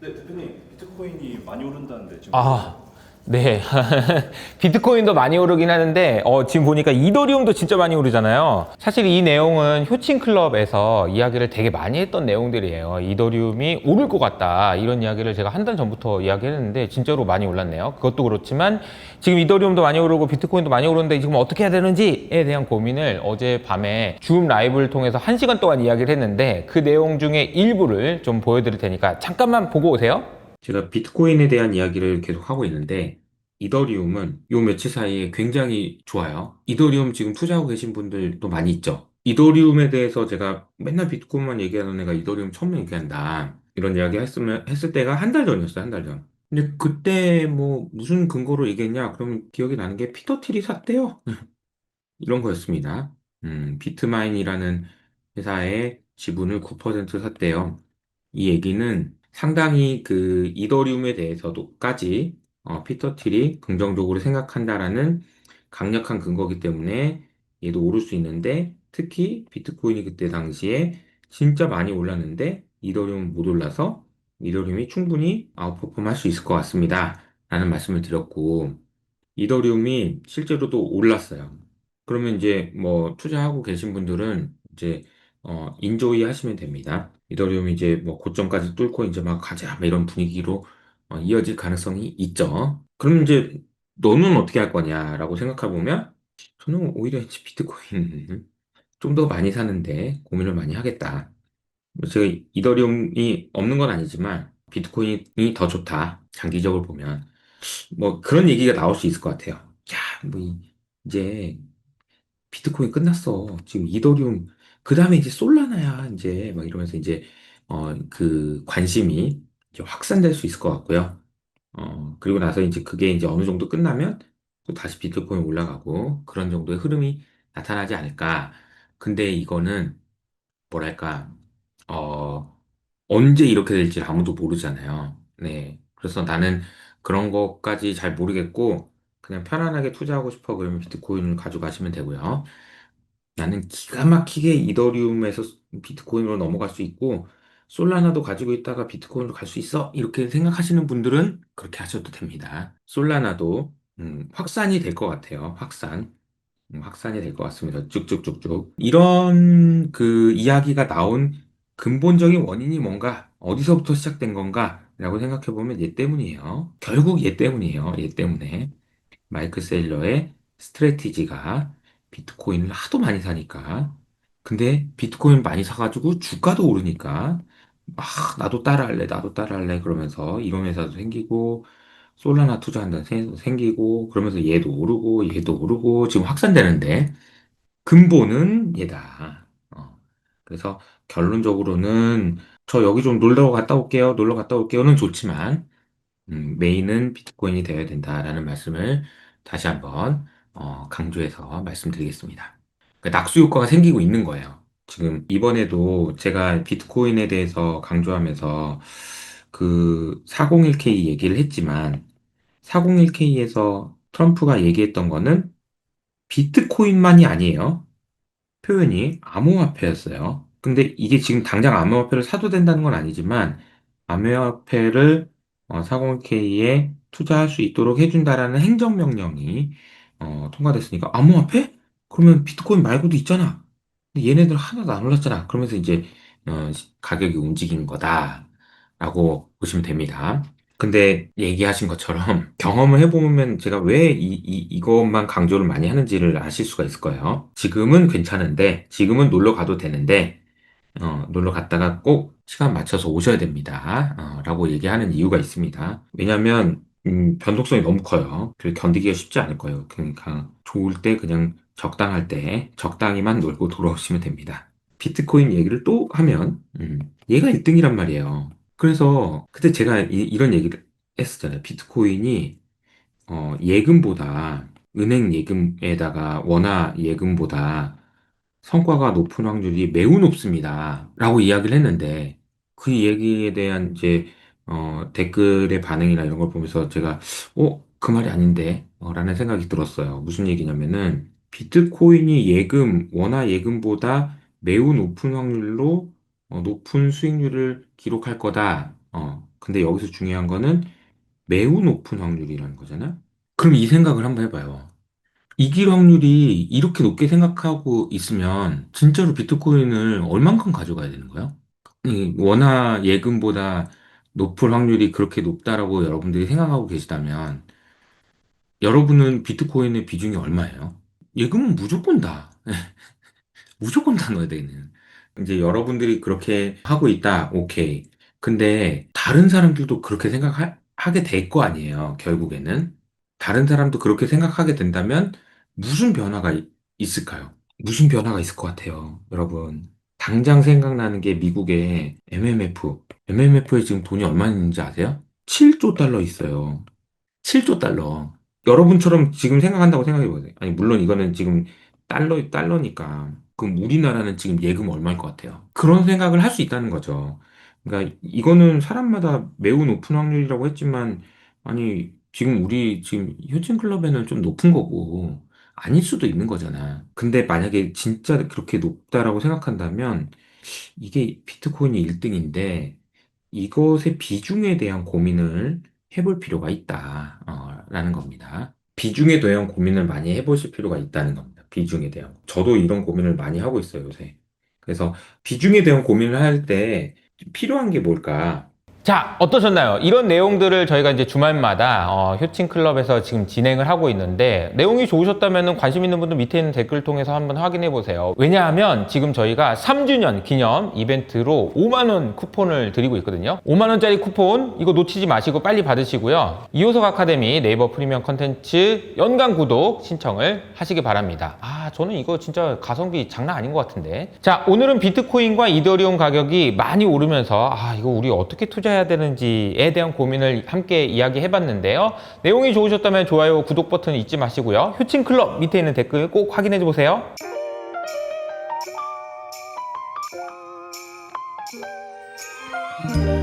네, 대표님 비트코인이 많이 오른다는데 지금 아, 네. 비트코인도 많이 오르긴 하는데, 어, 지금 보니까 이더리움도 진짜 많이 오르잖아요. 사실 이 내용은 효친 클럽에서 이야기를 되게 많이 했던 내용들이에요. 이더리움이 오를 것 같다. 이런 이야기를 제가 한 달 전부터 이야기했는데, 진짜로 많이 올랐네요. 그것도 그렇지만, 지금 이더리움도 많이 오르고 비트코인도 많이 오르는데, 지금 어떻게 해야 되는지에 대한 고민을 어제 밤에 줌 라이브를 통해서 한시간 동안 이야기를 했는데, 그 내용 중에 일부를 좀 보여드릴 테니까, 잠깐만 보고 오세요. 제가 비트코인에 대한 이야기를 계속 하고 있는데, 이더리움은 요 며칠 사이에 굉장히 좋아요. 이더리움 지금 투자하고 계신 분들도 많이 있죠. 이더리움에 대해서 제가 맨날 비트코인만 얘기하던 애가 이더리움 처음 얘기한다. 이런 이야기 했으면, 했을 때가 한 달 전이었어요, 한 달 전. 근데 그때 뭐 무슨 근거로 얘기했냐? 그러면 기억이 나는 게 피터 틸이 샀대요. 이런 거였습니다. 음, 비트마인이라는 회사의 지분을 9% 샀대요. 이 얘기는 상당히 그 이더리움에 대해서도까지 어, 피터 틸이 긍정적으로 생각한다라는 강력한 근거기 때문에 얘도 오를 수 있는데 특히 비트코인이 그때 당시에 진짜 많이 올랐는데 이더리움은 못 올라서 이더리움이 충분히 아웃퍼폼 할 수 있을 것 같습니다. 라는 말씀을 드렸고 이더리움이 실제로도 올랐어요. 그러면 이제 뭐 투자하고 계신 분들은 이제 어 인조이 하시면 됩니다. 이더리움이 이제 뭐 고점까지 뚫고 이제 막 가자 막 이런 분위기로 어, 이어질 가능성이 있죠. 그럼 이제 너는 어떻게 할 거냐라고 생각해 보면 저는 오히려 이제 비트코인 좀 더 많이 사는데 고민을 많이 하겠다. 뭐 제가 이더리움이 없는 건 아니지만 비트코인이 더 좋다. 장기적으로 보면 뭐 그런 얘기가 나올 수 있을 것 같아요. 야, 뭐 이- 이제 비트코인 끝났어. 지금 이더리움, 그 다음에 이제 솔라나야, 이제, 막 이러면서 이제, 어, 그 관심이 이제 확산될 수 있을 것 같고요. 어, 그리고 나서 이제 그게 이제 어느 정도 끝나면 또 다시 비트코인 올라가고 그런 정도의 흐름이 나타나지 않을까. 근데 이거는 뭐랄까, 어, 언제 이렇게 될지 아무도 모르잖아요. 네. 그래서 나는 그런 것까지 잘 모르겠고, 그냥 편안하게 투자하고 싶어 그러면 비트코인을 가져가시면 되고요. 나는 기가 막히게 이더리움에서 비트코인으로 넘어갈 수 있고, 솔라나도 가지고 있다가 비트코인으로 갈 수 있어? 이렇게 생각하시는 분들은 그렇게 하셔도 됩니다. 솔라나도 음, 확산이 될 것 같아요. 확산. 음, 확산이 될 것 같습니다. 쭉쭉쭉쭉. 이런 그 이야기가 나온 근본적인 원인이 뭔가, 어디서부터 시작된 건가? 라고 생각해 보면 얘 때문이에요. 결국 얘 때문이에요. 얘 때문에. 마이크 세일러의 스트래티지가 비트코인을 하도 많이 사니까. 근데 비트코인 많이 사가지고 주가도 오르니까, 막 나도 따라할래, 나도 따라할래 그러면서 이런 회사도 생기고, 솔라나 투자한다는 회사도 생기고, 그러면서 얘도 오르고, 얘도 오르고, 지금 확산되는데, 근본은 얘다. 어. 그래서 결론적으로는 저 여기 좀 놀러 갔다 올게요. 놀러 갔다 올게요는 좋지만 음, 메인은 비트코인이 되어야 된다라는 말씀을 다시 한번 어, 강조해서 말씀드리겠습니다. 그 낙수 효과가 생기고 있는 거예요. 지금 이번에도 제가 비트코인에 대해서 강조하면서 그 401k 얘기를 했지만 401k에서 트럼프가 얘기했던 거는 비트코인만이 아니에요. 표현이 암호화폐였어요. 근데 이게 지금 당장 암호화폐를 사도 된다는 건 아니지만 암호화폐를 40K에 투자할 수 있도록 해준다라는 행정명령이 어, 통과됐으니까 암호화폐? 그러면 비트코인 말고도 있잖아. 근데 얘네들 하나도 안 올랐잖아. 그러면서 이제 어, 가격이 움직이는 거다라고 보시면 됩니다. 근데 얘기하신 것처럼 경험을 해보면 제가 왜 이, 이, 이것만 강조를 많이 하는지를 아실 수가 있을 거예요. 지금은 괜찮은데, 지금은 놀러 가도 되는데, 어, 놀러 갔다가 꼭 시간 맞춰서 오셔야 됩니다. 어, 라고 얘기하는 이유가 있습니다. 왜냐면, 음, 변동성이 너무 커요. 그래서 견디기가 쉽지 않을 거예요. 그러니까, 좋을 때 그냥 적당할 때 적당히만 놀고 돌아오시면 됩니다. 비트코인 얘기를 또 하면, 음, 얘가 1등이란 말이에요. 그래서 그때 제가 이, 런 얘기를 했었잖아요. 비트코인이 어, 예금보다 은행 예금에다가 원화 예금보다 성과가 높은 확률이 매우 높습니다. 라고 이야기를 했는데 그 얘기에 대한 이제 어, 댓글의 반응이나 이런 걸 보면서 제가 어, 그 말이 아닌데 어, 라는 생각이 들었어요. 무슨 얘기냐면은 비트코인이 예금, 원화 예금보다 매우 높은 확률로 어, 높은 수익률을 기록할 거다. 어, 근데 여기서 중요한 거는 매우 높은 확률이라는 거잖아요. 그럼 이 생각을 한번 해봐요. 이길 확률이 이렇게 높게 생각하고 있으면 진짜로 비트코인을 얼만큼 가져가야 되는 거예요? 이 원화 예금보다 높을 확률이 그렇게 높다라고 여러분들이 생각하고 계시다면 여러분은 비트코인의 비중이 얼마예요? 예금은 무조건 다. 무조건 다 넣어야 되는. 이제 여러분들이 그렇게 하고 있다. 오케이. 근데 다른 사람들도 그렇게 생각하게 될 거 아니에요. 결국에는. 다른 사람도 그렇게 생각하게 된다면 무슨 변화가 이- 있을까요? 무슨 변화가 있을 것 같아요. 여러분. 당장 생각나는 게 미국의 MMF. MMF에 지금 돈이 얼마 있는지 아세요? 7조 달러 있어요. 7조 달러. 여러분처럼 지금 생각한다고 생각해 보세요. 아니, 물론 이거는 지금 달러, 달러니까. 그럼 우리나라는 지금 예금 얼마일 것 같아요? 그런 생각을 할 수 있다는 거죠. 그러니까 이거는 사람마다 매우 높은 확률이라고 했지만, 아니, 지금 우리 지금 효진 클럽에는 좀 높은 거고, 아닐 수도 있는 거잖아. 근데 만약에 진짜 그렇게 높다라고 생각한다면, 이게 비트코인이 1등인데, 이것의 비중에 대한 고민을 해볼 필요가 있다, 어, 라는 겁니다. 비중에 대한 고민을 많이 해보실 필요가 있다는 겁니다. 비중에 대한. 저도 이런 고민을 많이 하고 있어요, 요새. 그래서 비중에 대한 고민을 할 때 필요한 게 뭘까? 자, 어떠셨나요? 이런 내용들을 저희가 이제 주말마다 어, 효친 클럽에서 지금 진행을 하고 있는데 내용이 좋으셨다면 관심 있는 분들 밑에 있는 댓글 통해서 한번 확인해 보세요. 왜냐하면 지금 저희가 3주년 기념 이벤트로 5만 원 쿠폰을 드리고 있거든요. 5만 원짜리 쿠폰 이거 놓치지 마시고 빨리 받으시고요. 이호석 아카데미 네이버 프리미엄 컨텐츠 연간 구독 신청을 하시기 바랍니다. 아, 저는 이거 진짜 가성비 장난 아닌 것 같은데. 자, 오늘은 비트코인과 이더리움 가격이 많이 오르면서 아, 이거 우리 어떻게 투자해야 되는지에 대한 고민을 함께 이야기해 봤는데요. 내용이 좋으셨다면 좋아요, 구독 버튼 잊지 마시고요. 효친 클럽 밑에 있는 댓글 꼭 확인해 보세요. Thank